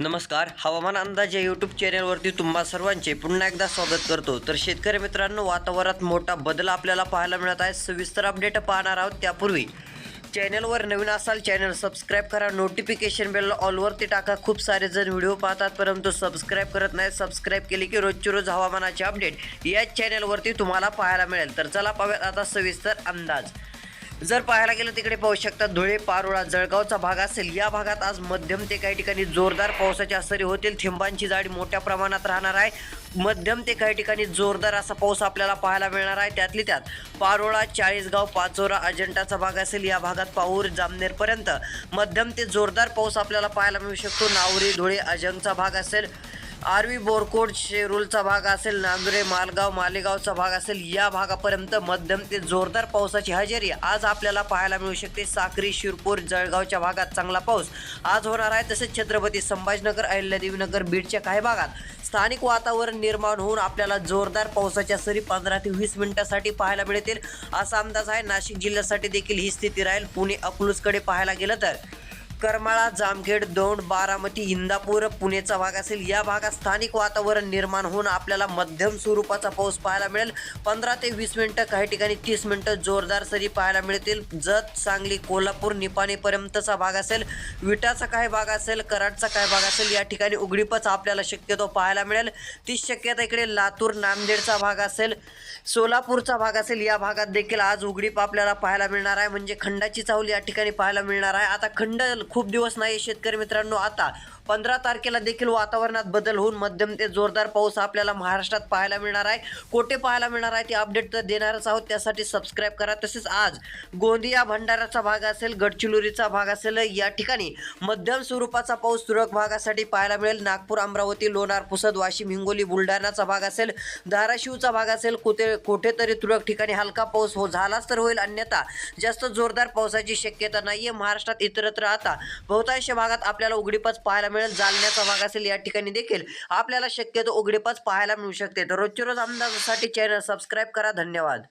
नमस्कार हवामान अंदाज या यूट्यूब चॅनलवरती तुम्हा सर्वांचे पुन्हा एकदा स्वागत करतो. तर शेतकरी मित्रांनो वातावरणात मोठा बदल आपल्याला पाहायला मिळत आहे. सविस्तर अपडेट पाहणार आहोत त्यापूर्वी. चॅनलवर नवीन असाल चॅनल सबस्क्राईब करा. नोटिफिकेशन बेल ऑलवरती टाका. खूप सारे जण व्हिडिओ पाहतात परंतु सबस्क्राईब करत नाही. सबस्क्राईब केले की रोजची रोज हवामानाचे अपडेट याच चॅनलवरती तुम्हाला पाहायला मिळेल. तर चला पाहूयात आता सविस्तर अंदाज. जर पाहायला गेलं तिकडे पाहू शकता धुळे पारोळा जळगावचा भाग असेल. या भागात आज मध्यम ते काही ठिकाणी जोरदार पावसाच्या सरी होतील. थिंबांची जाडी मोठ्या प्रमाणात राहणार आहे. मध्यम ते काही ठिकाणी जोरदार असा पाऊस आपल्याला पाहायला मिळणार आहे. त्यातली त्यात पारोळा चाळीसगाव पाचोरा अजंटाचा भाग असेल. या भागात पाऊर जामनेरपर्यंत मध्यम ते जोरदार पाऊस आपल्याला पाहायला मिळू शकतो. नावरी धुळे अजंगचा भाग असेल. आरवी बोरकोड शेरूलचा भाग असेल नांदुरे मालगाव मालेगावचा भाग असेल या भागापर्यंत मध्यम ते जोरदार पावसाची हजेरी. आज आपल्याला पाहायला मिळू शकते साक्री शिरपूर जळगावच्या भागात चांगला पाऊस. आज होणार आहे तसेच छत्रपती संभाजीनगर अहिल्यादेवीनगर बीडच्या काही भागात. स्थानिक वातावरण निर्माण होऊन आपल्याला जोरदार पावसाच्या सरी पंधरा ते वीस मिनिटासाठी पाहायला मिळतील. असा अंदाज आहे. नाशिक जिल्ह्यासाठी देखील ही स्थिती राहील. पुणे अकलूजकडे पाहायला गेलं तर. करमाळा जामखेड दौंड बारामती इंदापूर पुणेचा भाग असेल. या भागात स्थानिक वातावरण निर्माण होऊन आपल्याला मध्यम स्वरूपाचा पाऊस पाहायला मिळेल. पंधरा ते वीस मिनिटं काही ठिकाणी तीस मिनिटं जोरदार सरी पाहायला मिळतील. जत सांगली कोल्हापूर निपाणीपर्यंतचा भाग असेल. विटाचा काही भाग असेल कराडचा काही भाग असेल या ठिकाणी उघडीपच आपल्याला शक्यतो पाहायला मिळेल. तीच शक्यता इकडे लातूर नांदेडचा भाग असेल. सोलापूरचा भाग असेल या भागात देखील आज उघडीप आपल्याला पाहायला मिळणार आहे. म्हणजे खंडाची चाहूल या ठिकाणी पाहायला मिळणार आहे. आता खंड खूप दिवस नाही शेतकरी मित्रांनो. आता पंधरा तारखेला देखील वातावरणात बदल होऊन मध्यम ते जोरदार पाऊस आपल्याला महाराष्ट्रात पाहायला मिळणार आहे. कोठे पाहायला मिळणार आहे ते अपडेट तर देणारच आहोत. त्यासाठी सबस्क्राईब करा. तसेच आज गोंदिया भंडाराचा भाग असेल गडचिरोलीचा भाग असेल या ठिकाणी मध्यम स्वरूपाचा पाऊस तुरळक भागासाठी पाहायला मिळेल. नागपूर अमरावती लोणार पुसद वाशिम हिंगोली बुलढाणाचा भाग असेल धाराशिवचा भाग असेल कुठे कुठेतरी तुरळक ठिकाणी हलका पाऊस हो झालाच तर होईल. अन्यथा जास्त जोरदार पावसाची शक्यता नाहीये. महाराष्ट्रात इतरत्र आता बहुतांश भागात आपल्याला उघडीपच पाहायला मिळेल. जालन्याचा भाग असेल या ठिकाणी देखील आपल्याला शक्यतो उघडीपच पाहायला मिळू शकते. तर रोजच्या रोज अंदाजासाठी चॅनल सबस्क्राईब करा. धन्यवाद.